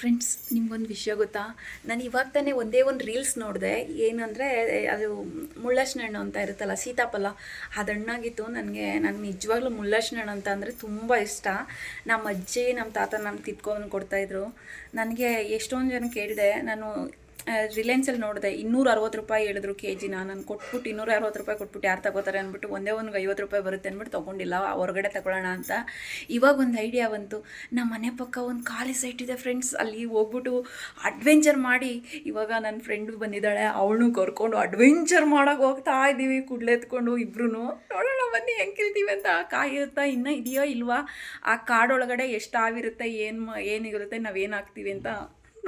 Friends ನಿಮ್ಗೊಂದು ವಿಷಯ ಗೊತ್ತಾ? ನಾನು ಇವಾಗ ತಾನೇ ಒಂದೇ ಒಂದು ರೀಲ್ಸ್ ನೋಡಿದೆ. ಏನಂದರೆ ಅದು ಮುಳ್ಳಶ್ನ ಹಣ್ಣು ಅಂತ ಇರುತ್ತಲ್ಲ, ಸೀತಾಫಲ ಅದು ಹಣ್ಣಾಗಿತ್ತು ನನಗೆ ನನಗೆ ನಿಜವಾಗ್ಲೂ ಮುಳ್ಳಶ್ನ ಹಣ್ಣು ಅಂತ ಅಂದರೆ ತುಂಬ ಇಷ್ಟ. ನಮ್ಮ ಅಜ್ಜಿ ನಮ್ಮ ತಾತ ನಮ್ಗೆ ತಿತ್ಕೊಂಡು ಕೊಡ್ತಾಯಿದ್ರು ನನಗೆ ಎಷ್ಟೊಂದು ಜನ ಕೇಳಿದೆ, ನಾನು ರಿಲಯನ್ಸಲ್ಲಿ ನೋಡಿದೆ, ಇನ್ನೂರ ಅರವತ್ತು ರೂಪಾಯಿ ಹೇಳಿದ್ರು ಕೆ ಜಿ ನಾನು ಕೊಟ್ಬಿಟ್ಟು ಇನ್ನೂರ ಅರವತ್ತು ರೂಪಾಯಿ ಕೊಟ್ಬಿಟ್ಟು ಯಾರು ತಗೋತಾರೆ ಅಂದ್ಬಿಟ್ಟು ಒಂದೇ ಒಂದು ಐವತ್ತು ರೂಪಾಯಿ ಬರುತ್ತೆ ಅಂದ್ಬಿಟ್ಟು ತೊಗೊಂಡಿಲ್ಲ. ಹೊರಗಡೆ ತಗೊಳ್ಳೋಣ ಅಂತ. ಇವಾಗ ಒಂದು ಐಡಿಯಾ ಬಂತು. ನಮ್ಮ ಮನೆ ಪಕ್ಕ ಒಂದು ಖಾಲಿ ಸೈಟ್ ಇದೆ ಫ್ರೆಂಡ್ಸ್ ಅಲ್ಲಿ ಹೋಗ್ಬಿಟ್ಟು ಅಡ್ವೆಂಚರ್ ಮಾಡಿ. ಇವಾಗ ನನ್ನ ಫ್ರೆಂಡು ಬಂದಿದ್ದಾಳೆ. ಅವಳನ್ನು ಕರ್ಕೊಂಡು ಅಡ್ವೆಂಚರ್ ಮಾಡೋಕೆ ಹೋಗ್ತಾ ಇದ್ದೀವಿ ಕುಡ್ಲೆತ್ಕೊಂಡು ಇಬ್ರು ನೋಡೋಣ ಬನ್ನಿ, ಹೆಂಗೆ ಕಿಲ್ತೀವಿ ಅಂತ. ಕಾಯಿರುತ್ತಾ ಇನ್ನೂ ಇದೆಯೋ ಇಲ್ವಾ? ಆ ಕಾಡೊಳಗಡೆ ಎಷ್ಟು ಆವಿರುತ್ತೆ, ಏನು ಏನಿರುತ್ತೆ, ನಾವೇನು ಹಾಕ್ತೀವಿ ಅಂತ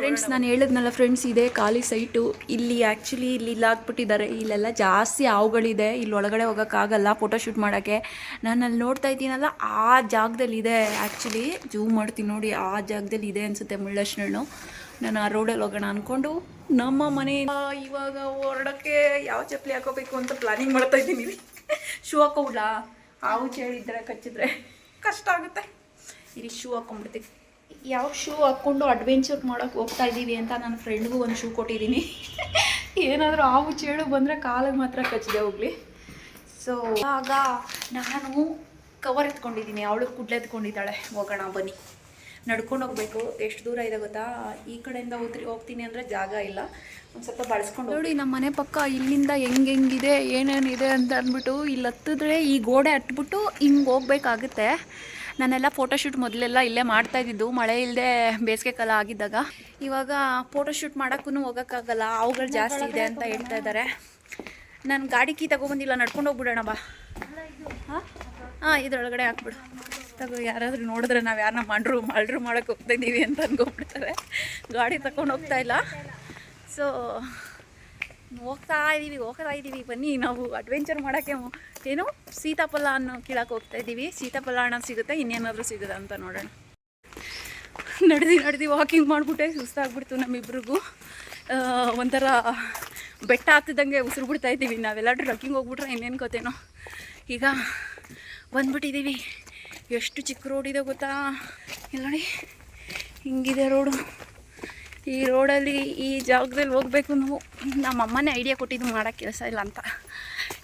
ಫ್ರೆಂಡ್ಸ್ ನಾನು ಹೇಳಿದ್ನಲ್ಲ ಫ್ರೆಂಡ್ಸ್ ಇದೆ ಖಾಲಿ ಸೈಟು ಇಲ್ಲಿ ಆ್ಯಕ್ಚುಲಿ ಇಲ್ಲಿ ಇಲ್ಲಿ ಹಾಕ್ಬಿಟ್ಟಿದ್ದಾರೆ ಇಲ್ಲೆಲ್ಲ ಜಾಸ್ತಿ ಹಾವುಗಳಿದೆ. ಇಲ್ಲಿ ಒಳಗಡೆ ಹೋಗೋಕ್ಕಾಗಲ್ಲ ಫೋಟೋಶೂಟ್ ಮಾಡೋಕ್ಕೆ. ನಾನು ಅಲ್ಲಿ ನೋಡ್ತಾ ಇದ್ದೀನಲ್ಲ, ಆ ಜಾಗದಲ್ಲಿ ಇದೆ. ಆ್ಯಕ್ಚುಲಿ ಜೂಮ್ ಮಾಡ್ತೀನಿ ನೋಡಿ, ಆ ಜಾಗದಲ್ಲಿ ಇದೆ ಅನಿಸುತ್ತೆ ಮುಳ್ಳಶ್ನಣ್ಣು ನಾನು ಆ ರೋಡಲ್ಲಿ ಹೋಗೋಣ ಅಂದ್ಕೊಂಡು ನಮ್ಮ ಮನೆ ಇವಾಗ ಹೊರಡೋಕ್ಕೆ ಯಾವ ಚಪ್ಪಲಿ ಹಾಕೋಬೇಕು ಅಂತ ಪ್ಲಾನಿಂಗ್ ಮಾಡ್ತಾ ಇದ್ದೀನಿ. ಶೂ ಹಾಕೋಬಿಡ್ಲಾ ಹಾವು ಚೇಳಿದ್ರೆ, ಕಚ್ಚಿದ್ರೆ ಕಷ್ಟ ಆಗುತ್ತೆ. ಇಲ್ಲಿ ಶೂ ಹಾಕೊಂಡ್ಬಿಡ್ತೀವಿ ಯಾವ ಶೂ ಹಾಕ್ಕೊಂಡು ಅಡ್ವೆಂಚರ್ ಮಾಡೋಕೆ ಹೋಗ್ತಾ ಇದ್ದೀವಿ ಅಂತ ನನ್ನ ಫ್ರೆಂಡ್ಗೂ ಒಂದು ಶೂ ಕೊಟ್ಟಿದ್ದೀನಿ. ಏನಾದರೂ ಆವು ಚೇಳು ಬಂದರೆ ಕಾಲಿಗೆ ಮಾತ್ರ ಕಚ್ಚಿದೆ ಹೋಗಲಿ. ಸೊ ಆಗ ನಾನು ಕವರ್ ಎತ್ಕೊಂಡಿದ್ದೀನಿ. ಅವಳು ಕುಡ್ಲೆ ಎತ್ಕೊಂಡಿದ್ದಾಳೆ. ಹೋಗೋಣ, ಬನ್ನಿ. ನಡ್ಕೊಂಡು ಹೋಗ್ಬೇಕು. ಎಷ್ಟು ದೂರ ಇದೆ ಗೊತ್ತಾ? ಈ ಕಡೆಯಿಂದ ಹೋಗ್ತಿ ಹೋಗ್ತೀನಿ ಅಂದರೆ ಜಾಗ ಇಲ್ಲ. ಒಂದು ಸ್ವಲ್ಪ ಬಳಸ್ಕೊಂಡು ನೋಡಿ, ನಮ್ಮ ಮನೆ ಪಕ್ಕ ಇಲ್ಲಿಂದ ಹೆಂಗೆ ಹೆಂಗಿದೆ, ಏನೇನಿದೆ ಅಂತ ಅಂದ್ಬಿಟ್ಟು ಇಲ್ಲಿ ಹತ್ತಿದ್ರೆ ಈ ಗೋಡೆ ಹಟ್ಬಿಟ್ಟು ಹಿಂಗೆ ಹೋಗ್ಬೇಕಾಗುತ್ತೆ. ನಾನೆಲ್ಲ ಫೋಟೋಶೂಟ್ ಮೊದಲೆಲ್ಲ ಇಲ್ಲೇ ಮಾಡ್ತಾ ಇದ್ದಿದ್ದು. ಮಳೆ ಇಲ್ಲದೆ ಬೇಸಿಗೆ ಕಾಲ ಆಗಿದ್ದಾಗ. ಇವಾಗ ಫೋಟೋಶೂಟ್ ಮಾಡೋಕ್ಕೂ ಹೋಗೋಕ್ಕಾಗಲ್ಲ. ಅವುಗಳು ಜಾಸ್ತಿ ಇದೆ ಅಂತ ಹೇಳ್ತಾ ಇದ್ದಾರೆ ನಾನು ಗಾಡಿ ಕೀ ತಗೊಬಂದಿಲ್ಲ. ನಡ್ಕೊಂಡು ಹೋಗ್ಬಿಡೋಣ ಬಾ. ಹಾಂ? ಹಾಂ, ಇದ್ರೊಳಗಡೆ ಹಾಕ್ಬಿಡು. ತಗೋ, ಯಾರಾದರೂ ನೋಡಿದ್ರೆ ನಾವು ಯಾರನ್ನ ಮಾಡ್ರು ಮಾಡ್ರು ಮಾಡೋಕ್ಕೆ ಹೋಗ್ತಾ ಇದ್ದೀವಿ ಅಂತ ಅನ್ಕೊಂಡ್ಬಿಡ್ತಾರೆ. ಗಾಡಿ ತಗೊಂಡು ಹೋಗ್ತಾ ಇಲ್ಲ. ಸೊ ಹೋಗ್ತಾ ಇದ್ದೀವಿ ಹೋಗ್ತಾ ಇದ್ದೀವಿ ಬನ್ನಿ ನಾವು ಅಡ್ವೆಂಚರ್ ಮಾಡೋಕ್ಕೆ ಏನು ಸೀತಾಫಲ ಅನ್ನೋ ಕೀಳಕ್ಕೆ ಹೋಗ್ತಾ ಇದ್ದೀವಿ ಸೀತಾಫಲ ಹಣ ಸಿಗುತ್ತೆ, ಇನ್ನೇನಾದರೂ ಸಿಗುತ್ತೆ ಅಂತ ನೋಡೋಣ. ನಡೆದು ನಡೆದು ವಾಕಿಂಗ್ ಮಾಡಿಬಿಟ್ಟೆ, ಸುಸ್ತಾಗ್ಬಿಡ್ತು ನಮ್ಮಿಬ್ರಿಗೂ. ಒಂಥರ ಬೆಟ್ಟ ಹತ್ತಿದಂಗೆ ಉಸಿರು ಬಿಡ್ತಾ ಇದ್ದೀವಿ ನಾವೆಲ್ಲ ಟ್ರಕ್ಕಿಂಗ್ ಹೋಗ್ಬಿಟ್ರೆ ಇನ್ನೇನು ಗೊತ್ತೇನೋ. ಈಗ ಬಂದ್ಬಿಟ್ಟಿದ್ದೀವಿ ಎಷ್ಟು ಚಿಕ್ಕ ರೋಡ್ ಇದೆ ಗೊತ್ತಾ? ಇಲ್ಲ ನೋಡಿ, ಹಿಂಗಿದೆ ರೋಡು ಈ ರೋಡಲ್ಲಿ ಈ ಜಾಗದಲ್ಲಿ ಹೋಗ್ಬೇಕು ನಾವು ನಮ್ಮಮ್ಮನೇ ಐಡಿಯಾ ಕೊಟ್ಟಿದ್ದು ಮಾಡೋಕ್ಕೆ ಕೆಲಸ ಇಲ್ಲ ಅಂತ.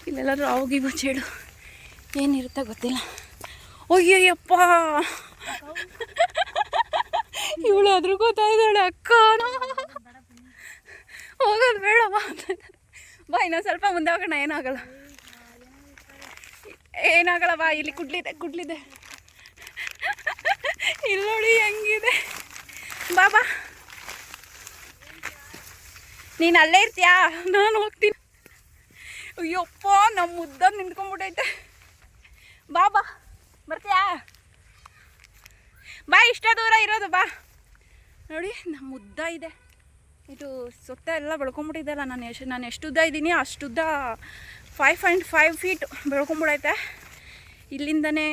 ಇಲ್ಲೆಲ್ಲರೂ ಅವಾಗಿಗೂ ಚೇಳು ಏನಿರುತ್ತೆ ಗೊತ್ತಿಲ್ಲ. ಅಯ್ಯಯ್ಯಪ್ಪ! ಇವಳು ಅದ್ರ ಗೊತ್ತಾ ಇದ್ದಾಳೆ ಅಕ್ಕ ಹೋಗೋದು ಬೇಡ ಬಾ, ಇನ್ನೊಂದು ಸ್ವಲ್ಪ ಮುಂದೆ ಹೋಗೋಣ, ಏನಾಗಲ್ಲ. ಏನಾಗಲ್ಲ ಬಾ, ಇಲ್ಲಿ ಕುಡ್ಲಿದೆ ಕುಡ್ಲಿದೆ. ಇಲ್ಲೋಳಿ ಹೆಂಗಿದೆ? ಬಾ ಬಾ. ನೀನು ಅಲ್ಲೇ ಇರ್ತೀಯಾ? ನಾನು ಹೋಗ್ತೀನಿ. ಅಯ್ಯಪ್ಪ ನಮ್ಮ ಮುದ್ದ ನಿಂತ್ಕೊಂಡ್ಬಿಟ್ಟೈತೆ ಬಾ ಬಾ. ಬರ್ತೀಯಾ? ಬಾ, ಇಷ್ಟ ದೂರ ಇರೋದು, ಬಾ. ನೋಡಿ ನಮ್ಮ ಉದ್ದ ಇದೆ. ಇದು ಸುತ್ತ ಎಲ್ಲ ಬೆಳ್ಕೊಂಬಿಟ್ಟಿದ್ದಲ್ಲ ನಾನು ಎಷ್ಟು ನಾನು ಎಷ್ಟು ಉದ್ದ ಇದ್ದೀನಿ, ಅಷ್ಟು ಉದ್ದ ಫೈವ್ ಪಾಯಿಂಟ್ ಫೈವ್ ಫೀಟ್ ಬೆಳ್ಕೊಂಬಿಡೈತೆ ಇಲ್ಲಿಂದನೇ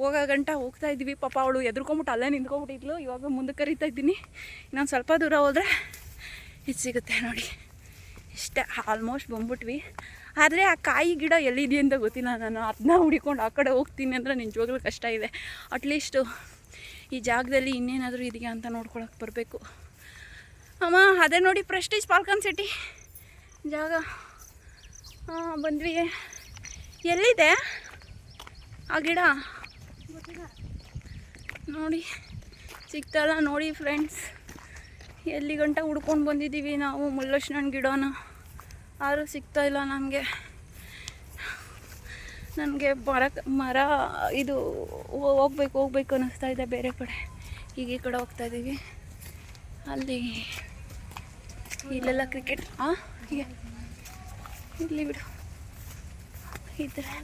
ಹೋಗೋ ಗಂಟ ಹೋಗ್ತಾ ಇದ್ವಿ. ಪಾಪ ಅವಳು ಎದ್ರುಕೊಂಬಿಟ್ಟು ಅಲ್ಲೇ ನಿಂತ್ಕೊಂಬಿಟ್ಟಿದ್ಲು ಇವಾಗ ಮುಂದೆ ಕರಿತಾ ಇದ್ದೀನಿ. ಇನ್ನೊಂದು ಸ್ವಲ್ಪ ದೂರ ಹೋದರೆ ಇದು ಸಿಗುತ್ತೆ ನೋಡಿ. ಇಷ್ಟೇ ಆಲ್ಮೋಸ್ಟ್ ಬಂದ್ಬಿಟ್ವಿ. ಆದರೆ ಆ ಕಾಯಿ ಗಿಡ ಎಲ್ಲಿದೆ ಅಂತ ಗೊತ್ತಿಲ್ಲ. ನಾನು ಅದನ್ನ ಹುಡಿಕೊಂಡು ಆ ಕಡೆ ಹೋಗ್ತೀನಿ ಅಂದರೆ ನಿಜವಾಗ್ಲೂ ಕಷ್ಟ ಇದೆ. ಅಟ್ಲೀಸ್ಟು ಈ ಜಾಗದಲ್ಲಿ ಇನ್ನೇನಾದರೂ ಇದೆಯಾ ಅಂತ ನೋಡ್ಕೊಳಕ್ಕೆ ಬರಬೇಕು. ಅಮ್ಮ, ಅದೇ ನೋಡಿ ಪ್ರೆಸ್ಟೀಜ್ ಪಾಲ್ಕನ್ ಸಿಟಿ ಜಾಗ. ಬಂದ್ವಿ. ಎಲ್ಲಿದೆ ಆ ಗಿಡ? ನೋಡಿ ಸಿಗ್ತಲ್ಲ ನೋಡಿ ಫ್ರೆಂಡ್ಸ್ ಎಲ್ಲಿ ಗಂಟ ಹುಡ್ಕೊಂಡು ಬಂದಿದ್ದೀವಿ ನಾವು ಮುಳ್ಳಶ್ನಣ್ಣ ಗಿಡನ. ಆದರೂ ಸಿಗ್ತಾ ಇಲ್ಲ ನನಗೆ. ನನಗೆ ಮರ ಮರ, ಇದು ಹೋಗ್ಬೇಕು ಹೋಗ್ಬೇಕು ಅನ್ನಿಸ್ತಾ ಇದೆ ಬೇರೆ ಕಡೆ. ಈಗ ಈ ಕಡೆ ಹೋಗ್ತಾ ಇದ್ದೀವಿ. ಅಲ್ಲಿ ಇಲ್ಲೆಲ್ಲ ಕ್ರಿಕೆಟ್ ಹಾಂ ಇಲ್ಲಿ ಬಿಡು. ಇದ್ರೆ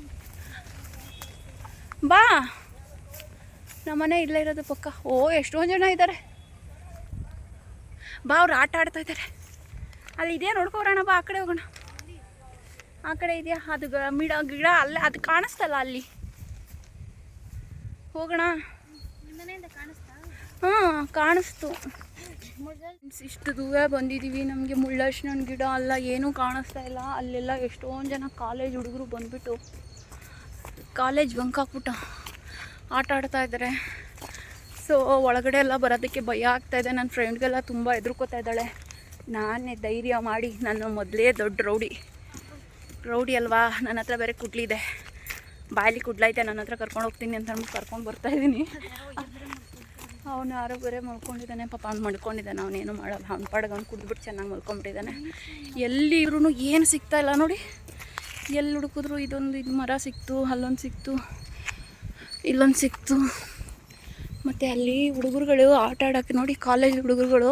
ಬಾ! ನಮ್ಮನೆ ಇಲ್ಲೇ ಇರೋದು ಪಕ್ಕ. ಓ, ಎಷ್ಟೊಂದು ಜನ ಇದ್ದಾರೆ. ಬಾ, ಅವ್ರು ಆಟ ಆಡ್ತಾ ಇದ್ದಾರೆ ಅಲ್ಲಿ ಇದೆಯಾ ನೋಡ್ಕೊಬರೋಣ ಬಾ ಆ ಕಡೆ ಹೋಗೋಣ. ಆ ಕಡೆ ಇದೆಯಾ ಅದು ಮಿಡ, ಗಿಡ, ಅಲ್ಲೇ, ಅದು ಕಾಣಿಸ್ತಲ್ಲ ಅಲ್ಲಿ. ಹೋಗೋಣ. ಹಾಂ, ಕಾಣಿಸ್ತು. ಇಷ್ಟು ದೂರ ಬಂದಿದ್ದೀವಿ ನಮಗೆ ಮುಳ್ಳಶ್ನನ್ ಗಿಡ ಅಲ್ಲ, ಏನೂ ಕಾಣಿಸ್ತಾ ಇಲ್ಲ. ಅಲ್ಲೆಲ್ಲ ಎಷ್ಟೊಂದು ಜನ ಕಾಲೇಜ್ ಹುಡುಗರು ಬಂದ್ಬಿಟ್ಟು, ಕಾಲೇಜ್ ಬಂಕ್ ಹಾಕ್ಬಿಟ್ಟು ಆಟ ಆಡ್ತಾ ಇದ್ದಾರೆ ಸೊ, ಒಳಗಡೆ ಎಲ್ಲ ಬರೋದಕ್ಕೆ ಭಯ ಆಗ್ತಾಯಿದೆ ನನ್ನ ಫ್ರೆಂಡ್ಗೆಲ್ಲ ತುಂಬ ಹೆದರ್ಕೋತಾ ಇದ್ದಾಳೆ. ನಾನೇ ಧೈರ್ಯ ಮಾಡಿ ನಾನು ಮೊದಲೇ ದೊಡ್ಡ ರೌಡಿ. ರೌಡಿ ಅಲ್ವಾ? ನನ್ನ ಹತ್ರ ಬೇರೆ ಕುಡ್ಲಿದೆ ಬಾಯಲ್ಲಿ ಕುಡ್ಲೈತೆ, ನನ್ನ ಹತ್ರ ಕರ್ಕೊಂಡು ಹೋಗ್ತೀನಿ ಅಂತ ಅಂದ್ಬಿಟ್ಟು ಕರ್ಕೊಂಡು ಬರ್ತಾ ಇದ್ದೀನಿ. ಅವನು ಯಾರೋ ಬೇರೆ ಮಲ್ಕೊಂಡಿದ್ದಾನೆ. ಪಾಪ ಅವ್ನು ಮಲ್ಕೊಂಡಿದ್ದಾನೆ. ಅವನೇನು ಮಾಡಲ್ಲ. ಅವ್ನ ಪಾಡಗ ಅವ್ನು ಕುಡಿದ್ಬಿಟ್ಟು ಚೆನ್ನಾಗಿ ಮಲ್ಕೊಂಡ್ಬಿಟ್ಟಿದ್ದಾನೆ ಎಲ್ಲಿ ಇವ್ರು ಏನು ಸಿಗ್ತಾ ಇಲ್ಲ ನೋಡಿ. ಎಲ್ಲಿ ಹುಡುಕಿದ್ರು, ಇದೊಂದು ಇದು ಮರ ಸಿಕ್ತು, ಅಲ್ಲೊಂದು ಸಿಕ್ತು, ಇಲ್ಲೊಂದು ಸಿಕ್ತು. ಮತ್ತು ಅಲ್ಲಿ ಹುಡುಗರುಗಳು ಆಟ ಆಡೋಕ್ಕೆ ನೋಡಿ ಕಾಲೇಜ್ ಹುಡುಗರುಗಳು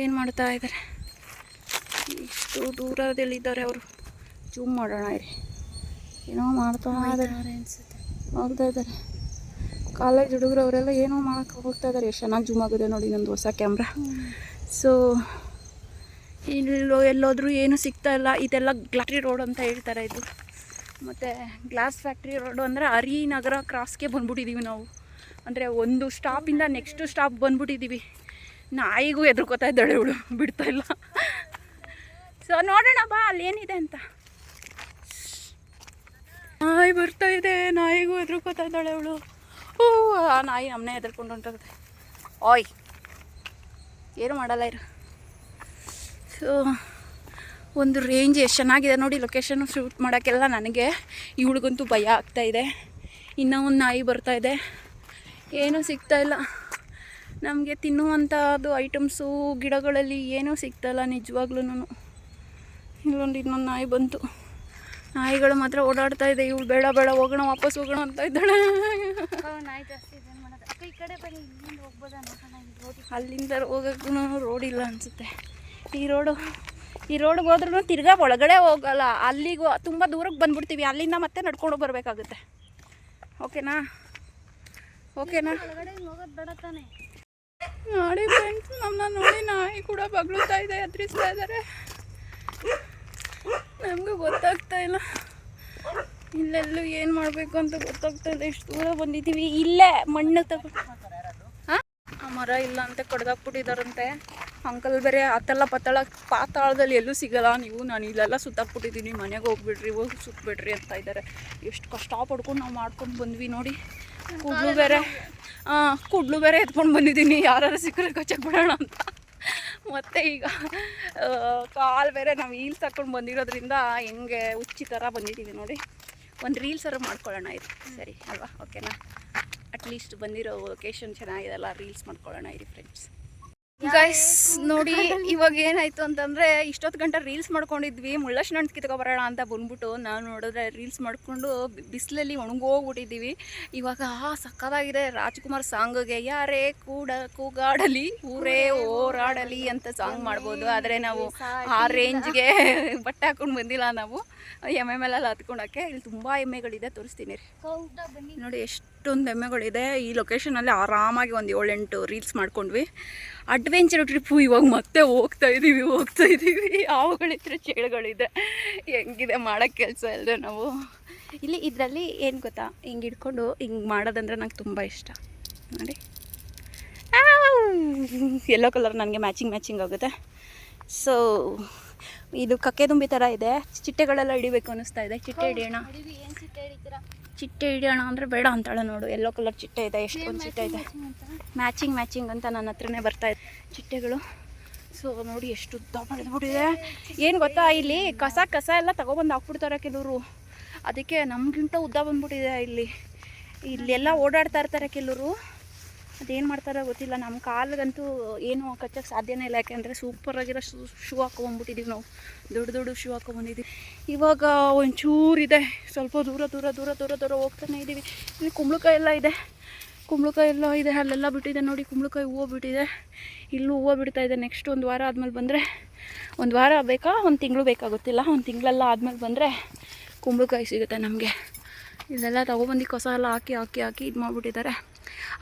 ಏನು ಮಾಡ್ತಾ ಇದ್ದಾರೆ ಇಷ್ಟು ದೂರದಲ್ಲಿದ್ದಾರೆ ಅವರು. ಜೂಮ್ ಮಾಡೋಣ ಇರಿ. ಏನೋ ಮಾಡ್ತಾ ಇದ್ದಾರೆ ಅನಿಸುತ್ತೆ. ಹೋಗ್ತಾ ಇದ್ದಾರೆ ಕಾಲೇಜ್ ಹುಡುಗರು ಅವರೆಲ್ಲ ಏನೋ ಮಾಡೋಕ್ಕೆ ಹೋಗ್ತಾ ಇದ್ದಾರೆ ಎಷ್ಟು ಚೆನ್ನಾಗಿ ಜೂಮ್ ಆಗಿದೆ ನೋಡಿ ನಂದು ಹೊಸ ಕ್ಯಾಮ್ರಾ ಸೊ ಇಲ್ಲೋ ಎಲ್ಲೋದ್ರೂ ಏನೂ ಸಿಗ್ತಾ ಇಲ್ಲ. ಇದೆಲ್ಲ ಗ್ಲಾಟ್ರಿ ರೋಡ್ ಅಂತ ಹೇಳ್ತಾರೆ ಇದು. ಮತ್ತು ಗ್ಲಾಸ್ ಫ್ಯಾಕ್ಟ್ರಿ ರೋಡು ಅಂದರೆ ಹರಿನಗರ ಕ್ರಾಸ್ಗೆ ಬಂದ್ಬಿಟ್ಟಿದ್ದೀವಿ ನಾವು. ಅಂದರೆ ಒಂದು ಸ್ಟಾಪಿಂದ ನೆಕ್ಸ್ಟ್ ಸ್ಟಾಪ್ ಬಂದ್ಬಿಟ್ಟಿದ್ದೀವಿ ನಾಯಿಗೂ ಎದುರ್ಕೋತಾ ಇದ್ದಾಳೆ ಇವಳು, ಬಿಡ್ತಾ ಇಲ್ಲ. ಸೊ ನೋಡೋಣ, ಬಾ, ಅಲ್ಲಿ ಏನಿದೆ ಅಂತ. ನಾಯಿ ಬರ್ತಾ ಇದೆ, ನಾಯಿಗೂ ಎದುರ್ಕೋತಾ ಇದ್ದಾಳೆ ಅವಳು ಓ ಆ ನಾಯಿ ನಮ್ಮನೆ ಎದುರ್ಕೊಂಡು ಹೊಂಟೋಗುತ್ತೆ ಓಯ್, ಏನು ಮಾಡಲ್ಲ ಇರು. ಸೊ ಒಂದು ರೇಂಜ್ ಎಷ್ಟು ಚೆನ್ನಾಗಿದೆ ನೋಡಿ ಲೊಕೇಶನ್ ಶೂಟ್ ಮಾಡೋಕ್ಕೆಲ್ಲ ನನಗೆ, ಇವಳಿಗಂತೂ ಭಯ ಆಗ್ತಾ ಇದೆ. ಇನ್ನೂ ಒಂದು ನಾಯಿ ಬರ್ತಾ ಇದೆ. ಏನೂ ಸಿಗ್ತಾ ಇಲ್ಲ. ನಮಗೆ ತಿನ್ನುವಂಥದ್ದು ಐಟಮ್ಸು ಗಿಡಗಳಲ್ಲಿ ಏನೂ ಸಿಗ್ತಾಯಿಲ್ಲ ನಿಜವಾಗ್ಲೂ ಇಲ್ಲೊಂದು ಇನ್ನೊಂದು ನಾಯಿ ಬಂತು. ನಾಯಿಗಳು ಮಾತ್ರ ಓಡಾಡ್ತಾ ಇದೆ. ಇವಳು ಬೇಡ ಬೇಡ ಹೋಗೋಣ ವಾಪಸ್ ಹೋಗೋಣ ಅಂತ ಇದ್ದಾಳೆ. ನಾಯಿ ಜಾಸ್ತಿ ಈ ಕಡೆ ಬನ್ನಿ ಇಲ್ಲಿಂದ ಹೋಗ್ಬೋದಾ ಅಲ್ಲಿಂದ ಹೋಗೋಕ್ಕೂ ರೋಡ್ ಇಲ್ಲ ಅನಿಸುತ್ತೆ. ಈ ರೋಡು ಈ ರೋಡ್ಗೆ ಹೋದ್ರೂ ತಿರ್ಗಾ ಒಳಗಡೆ ಹೋಗಲ್ಲ. ಅಲ್ಲಿಗೂ ತುಂಬ ದೂರಕ್ಕೆ ಬಂದ್ಬಿಡ್ತೀವಿ. ಅಲ್ಲಿಂದ ಮತ್ತೆ ನಡ್ಕೊಂಡು ಬರಬೇಕಾಗುತ್ತೆ. ಓಕೆನಾ? ಓಕೆನಾ? ನೋಡಿ ಫ್ರೆಂಡ್ಸ್ ನಮ್ಮನ್ನ ನೋಡಿ ನಾಯಿ ಕೂಡ ಬಗ್ಳುತ್ತಾ ಇದೆ ಎದುರಿಸ್ತಾ ಇದ್ದಾರೆ ನಮಗೂ ಗೊತ್ತಾಗ್ತಾ ಇಲ್ಲ. ಇಲ್ಲೆಲ್ಲೂ ಏನು ಮಾಡಬೇಕು ಅಂತ ಗೊತ್ತಾಗ್ತಾ ಇಲ್ಲ. ಎಷ್ಟು ದೂರ ಬಂದಿದ್ದೀವಿ. ಇಲ್ಲೇ ಮಣ್ಣು ತಗೊಂಡು ಆ ಮರ ಇಲ್ಲ ಅಂತ ಕಡ್ದಾಕ್ಬಿಟ್ಟಿದಾರಂತೆ. ಅಂಕಲ್ ಬೇರೆ ಅತ್ತಲ್ಲ ಪತ್ತಳ ಪಾತಾಳದಲ್ಲಿ ಎಲ್ಲೂ ಸಿಗಲ್ಲ. ನೀವು ನಾನು ಇಲ್ಲೆಲ್ಲ ಸುತ್ತಾಕ್ಬಿಟ್ಟಿದ್ದೀನಿ. ಮನೆಗೆ ಹೋಗ್ಬಿಡ್ರಿ ಹೋಗಿ ಸುತ್ತಬಿಡ್ರಿ ಅಂತ ಇದ್ದಾರೆ ಎಷ್ಟು ಕಷ್ಟ ಪಡ್ಕೊಂಡು ನಾವು ಮಾಡ್ಕೊಂಡು ಬಂದ್ವಿ ನೋಡಿ. ಕುಡ್ಲು ಬೇರೆ. ಕುಡ್ಲು ಬೇರೆ ಎತ್ಕೊಂಡು ಬಂದಿದ್ದೀನಿ. ಯಾರು ಸಿಕ್ಕರೆ ಕಚ್ಚಕ್ಕೆ ಬಿಡೋಣ ಅಂತ. ಮತ್ತು ಈಗ ಕಾಲು ಬೇರೆ ನಾವು ಹೀಲ್ಸ್ ಹಾಕ್ಕೊಂಡು ಬಂದಿರೋದ್ರಿಂದ ಹೆಂಗೆ ಹುಚ್ಚಿ ಥರ ಬಂದಿದ್ದೀವಿ ನೋಡಿ. ಒಂದು ರೀಲ್ಸರು ಮಾಡ್ಕೊಳ್ಳೋಣ ಇರಿ. ಸರಿ, ಅಲ್ವಾ? ಓಕೆನಾ ಅಟ್ಲೀಸ್ಟ್ ಬಂದಿರೋ ಲೊಕೇಶನ್ ಚೆನ್ನಾಗಿದೆಲ್ಲ ರೀಲ್ಸ್ ಮಾಡ್ಕೊಳ್ಳೋಣ ಇರಿ ಫ್ರೆಂಡ್ಸ್ ಗೈಸ್ ನೋಡಿ, ಇವಾಗ ಏನಾಯ್ತು ಅಂತಂದ್ರೆ, ಇಷ್ಟೊತ್ತು ಗಂಟೆ ರೀಲ್ಸ್ ಮಾಡ್ಕೊಂಡಿದ್ವಿ. ಕಿತ್ಕೊ ಕಿತ್ಕೊಬರೋಣ ಅಂತ ಬಂದ್ಬಿಟ್ಟು ನಾವು ನೋಡಿದ್ರೆ ರೀಲ್ಸ್ ಮಾಡಿಕೊಂಡು ಬಿಸಿಲಲ್ಲಿ ಒಣಗೋಗ್ಬಿಟ್ಟಿದ್ದೀವಿ. ಇವಾಗ ಆ ಸಕ್ಕದಾಗಿದೆ. ರಾಜ್ಕುಮಾರ್ ಸಾಂಗ್ಗೆ, ಯಾರೇ ಕೂಡ ಕೂಗಾಡಲಿ, ಊರೇ ಓರಾಡಲಿ ಅಂತ ಸಾಂಗ್ ಮಾಡ್ಬೋದು. ಆದರೆ ನಾವು ಆ ರೇಂಜ್ಗೆ ಬಟ್ಟೆ ಹಾಕೊಂಡು ಬಂದಿಲ್ಲ ನಾವು. ಎಮ್ಮೆ ಮೇಲೆಲ್ಲ ಹತ್ಕೊಳಕ್ಕೆ ಇಲ್ಲಿ ತುಂಬ ಎಮ್ಮೆಗಳಿದೆ. ತೋರಿಸ್ತೀನಿ ರೀ. ಕೌಂಟ ಎಷ್ಟೊಂದು ಎಮ್ಮೆಗಳಿದೆ ಈ ಲೊಕೇಶನಲ್ಲಿ ಆರಾಮಾಗಿ ಒಂದು ಏಳೆಂಟು ರೀಲ್ಸ್ ಮಾಡ್ಕೊಂಡ್ವಿ. ಅಡ್ವೆಂಚರ್ ಟ್ರಿಪ್ಪು ಇವಾಗ ಮತ್ತೆ ಹೋಗ್ತಾ ಇದ್ದೀವಿ ಹೋಗ್ತಾ ಇದ್ದೀವಿ ಹಾವುಗಳಿದ್ರೆ ಚೇಳುಗಳಿದೆ ಹೆಂಗಿದೆ ಮಾಡೋಕ್ಕೆ ಕೆಲಸ ಇಲ್ಲದೆ ನಾವು. ಇಲ್ಲಿ ಇದರಲ್ಲಿ ಏನು ಗೊತ್ತಾ? ಹಿಂಗೆ ಹಿಡ್ಕೊಂಡು ಹಿಂಗೆ ಮಾಡೋದಂದ್ರೆ ನಂಗೆ ತುಂಬ ಇಷ್ಟ. ನೋಡಿ. ಎಲ್ಲೋ ಕಲರ್ ನನಗೆ ಮ್ಯಾಚಿಂಗ್ ಮ್ಯಾಚಿಂಗ್ ಆಗುತ್ತೆ. ಸೊ ಇದು ಕಕ್ಕೆ ತುಂಬಿ ಥರ ಇದೆ. ಚಿಟ್ಟೆಗಳೆಲ್ಲ ಹಿಡಿಬೇಕು ಅನ್ನಿಸ್ತಾ ಇದೆ. ಚಿಟ್ಟೆ ಹಿಡಿಯೋಣ. ಚಿಟ್ಟೆ ಹಿಡಿಯೋಣ ಅಂದರೆ ಬೇಡ ಅಂತಾಳೆ ನೋಡು. ಎಲ್ಲೋ ಕಲರ್ ಚಿಟ್ಟೆ ಇದೆ ಎಷ್ಟೊಂದು ಚಿಟ್ಟೆ ಇದೆ. ಮ್ಯಾಚಿಂಗ್ ಮ್ಯಾಚಿಂಗ್ ಅಂತ ನನ್ನ ಹತ್ರನೇ ಬರ್ತಾ ಇದೆ ಚಿಟ್ಟೆಗಳು. ಸೊ ನೋಡಿ ಎಷ್ಟು ಉದ್ದ ಬೆಳೆದ್ಬಿಟ್ಟಿದೆ ಏನು ಗೊತ್ತಾ ಇಲ್ಲಿ? ಕಸ ಕಸ ಎಲ್ಲ ತಗೊಬಂದು ಹಾಕ್ಬಿಡ್ತಾರೆ ಕೆಲವರು. ಅದಕ್ಕೆ ನಮಗಿಂತ ಉದ್ದ ಬಂದ್ಬಿಟ್ಟಿದೆ ಇಲ್ಲಿ. ಇಲ್ಲೆಲ್ಲ ಓಡಾಡ್ತಾ ಇರ್ತಾರೆ ಕೆಲವರು. ಅದೇನು ಮಾಡ್ತಾರೋ ಗೊತ್ತಿಲ್ಲ. ನಮ್ಮ ಕಾಲಿಗಂತೂ ಏನು ಕಚ್ಚಕ್ಕೆ ಸಾಧ್ಯನೇ ಇಲ್ಲ. ಯಾಕೆಂದರೆ ಸೂಪರಾಗಿರೋ ಶೂ ಶೂ ಹಾಕೊಂಬಂದ್ಬಿಟ್ಟಿದ್ದೀವಿ ನಾವು. ದೊಡ್ಡ ದೊಡ್ಡ ಶೂ ಹಾಕೊಂಬಂದಿದ್ದೀವಿ ಇವಾಗ ಒಂಚೂರಿದೆ ಸ್ವಲ್ಪ ದೂರ ದೂರ ದೂರ ದೂರ ದೂರ ಹೋಗ್ತಾನೆ ಇದ್ದೀವಿ ಇಲ್ಲಿ ಕುಂಬಳಕಾಯಿ ಎಲ್ಲ ಇದೆ. ಕುಂಬಳಕಾಯಿ ಎಲ್ಲ ಇದೆ. ಅಲ್ಲೆಲ್ಲ ಬಿಟ್ಟಿದೆ ನೋಡಿ. ಕುಂಬಳಕಾಯಿ ಹೂವು ಬಿಟ್ಟಿದೆ. ಇಲ್ಲೂ ಹೂವು ಬಿಡ್ತಾ ಇದೆ. ನೆಕ್ಸ್ಟ್ ಒಂದು ವಾರ ಆದಮೇಲೆ ಬಂದರೆ, ಒಂದು ವಾರ ಬೇಕಾ? ಒಂದು ತಿಂಗಳು ಬೇಕಾಗುತ್ತಿಲ್ಲ ಒಂದು ತಿಂಗಳೆಲ್ಲ ಆದಮೇಲೆ ಬಂದರೆ ಕುಂಬಳಕಾಯಿ ಸಿಗುತ್ತೆ ನಮಗೆ. ಇದೆಲ್ಲ ತೊಗೊಬಂದು ಕಸ ಎಲ್ಲ ಹಾಕಿ ಹಾಕಿ ಹಾಕಿ ಇದು ಮಾಡಿಬಿಟ್ಟಿದ್ದಾರೆ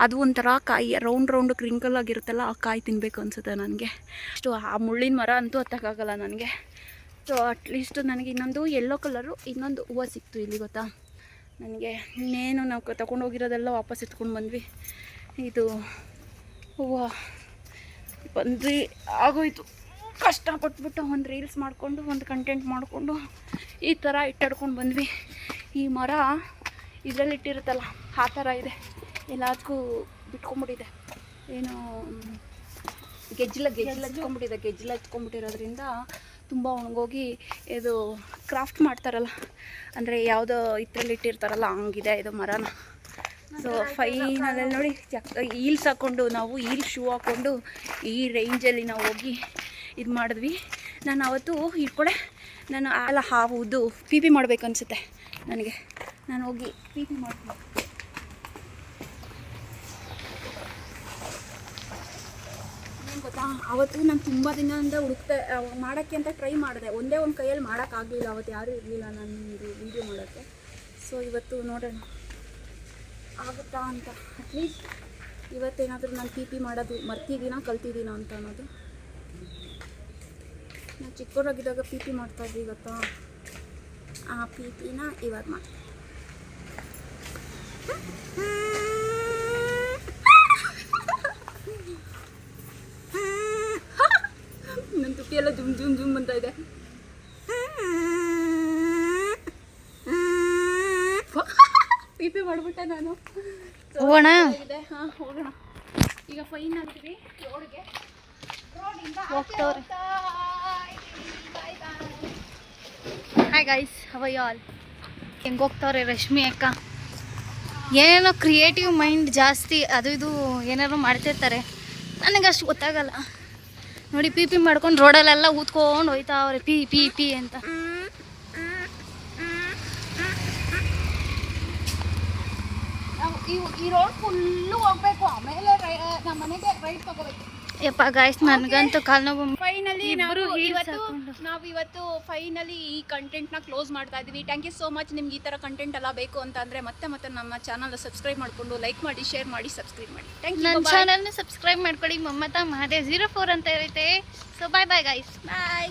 ಅದು ಒಂಥರ ಕಾಯಿ ರೌಂಡ್ ರೌಂಡ್ ಕ್ರಿಂಕಲ್ ಆಗಿರುತ್ತಲ್ಲ, ಆ ಕಾಯಿ ತಿನ್ನಬೇಕು ಅನಿಸುತ್ತೆ ನನಗೆ. ಅಷ್ಟು ಆ ಮುಳ್ಳಿನ ಮರ ಅಂತೂ ಹತ್ತಕ್ಕಾಗಲ್ಲ ನನಗೆ. ಸೊ ಅಟ್ಲೀಸ್ಟ್ ನನಗೆ ಇನ್ನೊಂದು ಯೆಲ್ಲೋ ಕಲರು ಇನ್ನೊಂದು ಹೂವು ಸಿಕ್ತು ಇಲ್ಲಿ ಗೊತ್ತಾ? ನನಗೆ ಇನ್ನೇನು ನಾವು ತಗೊಂಡೋಗಿರೋದೆಲ್ಲ ವಾಪಸ್ ಎತ್ಕೊಂಡು ಬಂದ್ವಿ. ಇದು ಹೂವು ಬಂದ್ವಿ, ಆಗೋಯ್ತು. ಕಷ್ಟಪಟ್ಬಿಟ್ಟು ಒಂದು ರೀಲ್ಸ್ ಮಾಡಿಕೊಂಡು, ಒಂದು ಕಂಟೆಂಟ್ ಮಾಡಿಕೊಂಡು ಈ ಥರ ಇಟ್ಟಾಡ್ಕೊಂಡು ಬಂದ್ವಿ. ಈ ಮರ ಇದರಲ್ಲಿ ಇಟ್ಟಿರುತ್ತಲ್ಲ ಆ ಥರ ಇದೆ. ಎಲ್ಲದಕ್ಕೂ ಬಿಟ್ಕೊಂಬಿಟ್ಟಿದೆ. ಏನು ಗೆಜ್ಜಲ ಗೆಜ್ಜಲ ಹಚ್ಕೊಂಬಿಟ್ಟಿದೆ ಗೆಜ್ಜಲ ಹಚ್ಕೊಂಬಿಟ್ಟಿರೋದ್ರಿಂದ ತುಂಬ ಒಣಗೋಗಿ ಇದು ಕ್ರಾಫ್ಟ್ ಮಾಡ್ತಾರಲ್ಲ ಅಂದರೆ ಯಾವುದೋ ಇದ್ರಲ್ಲಿ ಇಟ್ಟಿರ್ತಾರಲ್ಲ ಹಂಗಿದೆ ಇದು ಮರನ. ಸೊ ಫೈನಲ್ಲಿ ನೋಡಿ ಈಲ್ಸ್ ಹಾಕ್ಕೊಂಡು ನಾವು ಈಲ್ ಶೂ ಹಾಕ್ಕೊಂಡು ಈ ರೇಂಜಲ್ಲಿ ನಾವು ಹೋಗಿ ಇದು ಮಾಡಿದ್ವಿ ನಾನು ಅವತ್ತು ಈ ಕಡೆ ನಾನು ಅಲ್ಲ ಹಾವುದು ಪಿ ಪಿ ಮಾಡಬೇಕು ಅನಿಸುತ್ತೆ ನನಗೆ. ನಾನು ಹೋಗಿ ಪಿ ಪಿ ಮಾಡ್ತೀನಿ ಗೊತ್ತಾ? ಅವತ್ತು ನಾನು ತುಂಬ ದಿನದಿಂದ ಹುಡುಕ್ತೆ ಮಾಡೋಕ್ಕೆ ಅಂತ ಟ್ರೈ ಮಾಡಿದೆ. ಒಂದೇ ಒಂದು ಕೈಯಲ್ಲಿ ಮಾಡೋಕ್ಕಾಗಲಿಲ್ಲ ಅವತ್ತು ಯಾರೂ ಇರಲಿಲ್ಲ ನಾನು ವೀಡಿಯೋ ಮಾಡೋಕ್ಕೆ. ಸೊ ಇವತ್ತು ನೋಡೋಣ. ಆಗುತ್ತಾ ಅಂತ. ಅಟ್ಲೀಸ್ಟ್ ಇವತ್ತೇನಾದರೂ ನಾನು ಪಿ ಪಿ ಮಾಡೋದು, ಮರ್ತಿದ್ದೀನಾ, ಕಲ್ತಿದ್ದೀನಾ ಅಂತ ಅನ್ನೋದು. ನಾನು ಚಿಕ್ಕವರಾಗಿದ್ದಾಗ ಪಿ ಪಿ ಮಾಡ್ತಾಯಿದ್ವಿ ಗೊತ್ತಾ? ಆ ಪಿ ಪಿನ ಇವಾಗ ಮಾಡಿ ನನ್ನ ತುಟಿ ಎಲ್ಲ ಜುಮ್ ಜುಮ್ ಜುಮ್ ಅಂತ ಇದೆ. ಪಿ ಪಿ ಮಾಡಿಬಿಟ್ಟೆ ನಾನು. ಹೋಗೋಣ? ಹಾಂ ಹೋಗೋಣ. ಈಗ ಫೈನ್ ಆಗ್ತೀವಿ ರೋಡ್ಗೆ ಹೋಗ್ತವ್ರೆ. ಗೈಸ್ ಹವ ಆಲ್ ಹೆಂಗೆ ಹೋಗ್ತಾವ್ರೆ ರಶ್ಮಿ ಅಕ್ಕ? ಏನೇನೋ ಕ್ರಿಯೇಟಿವ್ ಮೈಂಡ್ ಜಾಸ್ತಿ, ಅದು ಇದು ಏನಾರು ಮಾಡ್ತಿರ್ತಾರೆ. ನನಗೆ ಅಷ್ಟು ಗೊತ್ತಾಗಲ್ಲ. ನೋಡಿ, ಪಿ ಪಿ ಮಾಡ್ಕೊಂಡು ರೋಡಲ್ಲೆಲ್ಲ ಊದ್ಕೊಂಡು ಹೋಯ್ತಾವ್ರೆ, ಪಿ ಪಿ ಪಿ ಅಂತ. ಈ ರೋಡ್ ಫುಲ್ಲು ಹೋಗ್ಬೇಕು. ಆಮೇಲೆ ನಮ್ಮ ಮನೆಗೆ ರೈಟ್ ತಗೋಬೇಕು. ಯಪ್ಪ ಗಾಯ್ಸ್ ನನಗಂತೂ ಕಾಲು ನೋವು ಫೈನಲಿ ನಾವು ಇವತ್ತು ನಾವು ಇವತ್ತು ಫೈನಲಿ ಈ ಕಂಟೆಂಟ್ನ ಕ್ಲೋಸ್ ಮಾಡ್ತಾ ಇದ್ದೀವಿ. ಥ್ಯಾಂಕ್ ಯು ಸೋ ಮಚ್ ನಿಮ್ಗೆ ಈ ಥರ ಕಂಟೆಂಟ್ ಎಲ್ಲ ಬೇಕು ಅಂತ ಅಂದರೆ ಮತ್ತೆ ಮತ್ತೆ ನಮ್ಮ ಚಾನಲ್ ಸಬ್ಸ್ಕ್ರೈಬ್ ಮಾಡಿಕೊಂಡು ಲೈಕ್ ಮಾಡಿ ಶೇರ್ ಮಾಡಿ ಸಬ್ಸ್ಕ್ರೈಬ್ ಮಾಡಿ. ಥ್ಯಾಂಕ್ ಯು ನನ್ನ ಚಾನಲ್ನ ಸಬ್ಸ್ಕ್ರೈಬ್ ಮಾಡ್ಕೊಳ್ಳಿ. ಮಮ್ಮತ ಮಹಾದೇವ್ ಜೀರೋ ಫೋರ್ ಅಂತ ಇರುತ್ತೆ. ಸೊ ಬಾಯ್ ಬಾಯ್ ಗಾಯ್ಸ್ ಬಾಯ್